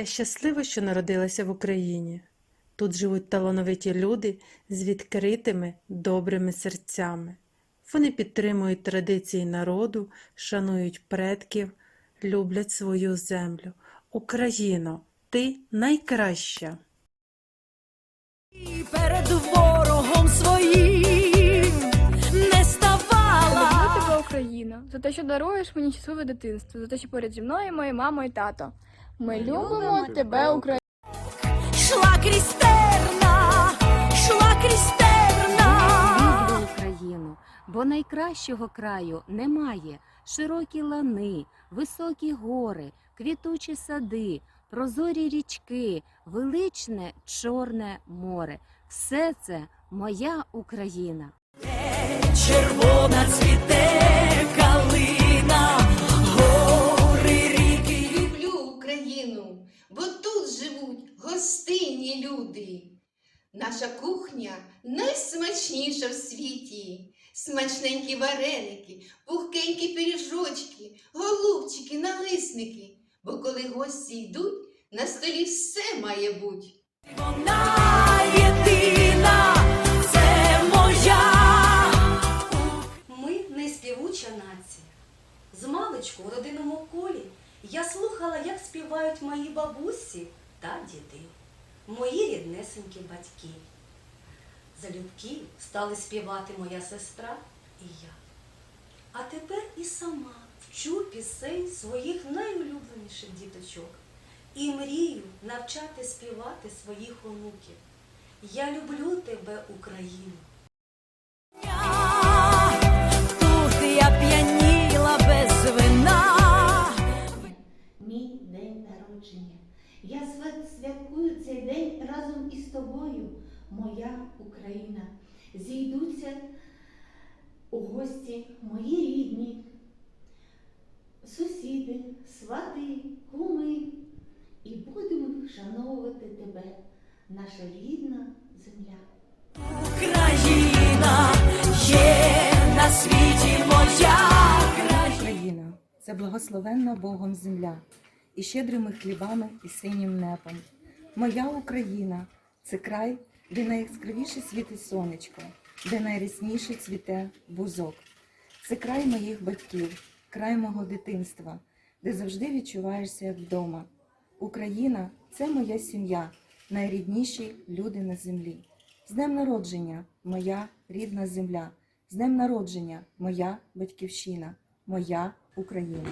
Я щаслива, що народилася в Україні. Тут живуть талановиті люди з відкритими, добрими серцями. Вони підтримують традиції народу, шанують предків, люблять свою землю. Україно, ти найкраща! Перед ворогом своїм не ставала. Люблю тебе, Україна, за те, що даруєш мені щасливе дитинство, за те, що поряд зі мною моя мама і тато. Ми любимо тебе, Україна. Шла крізь терна, шла крізь терна. Люблю Україну, бо найкращого краю немає. Широкі лани, високі гори, квітучі сади, прозорі річки, величне Чорне море. Все це моя Україна. Червона цвіте калина, Наша кухня найсмачніша в світі. Смачненькі вареники, пухкенькі пиріжочки, голубчики, налисники. Бо коли гості йдуть, на столі все має бути. Вона єдина, це моя. Ми неспівуча нація. З маличку в родинному колі я слухала, як співають мої бабусі та діди, мої ріднесенькі батьки. Залюбки стали співати моя сестра і я. А тепер і сама вчу пісень своїх найулюбленіших діточок і мрію навчати співати своїх онуків. Я люблю тебе, Україну. Тут я п'яніла без вина. мій день народження. Я святкую цей день разом із тобою, моя Україна. Зійдуться у гості мої рідні, сусіди, свати, куми, і будемо вшановувати тебе, наша рідна земля. Україна є на світі моя країна. Україна це благословенна Богом земля, і щедрими хлібами, і синім небом. Моя Україна це край, де найяскравіше світить сонечко, де найрясніше цвіте бузок. Це край моїх батьків, край мого дитинства, де завжди відчуваєшся як вдома. Україна це моя сім'я, найрідніші люди на землі. З днем народження, моя рідна земля, з днем народження, моя батьківщина, моя Україна.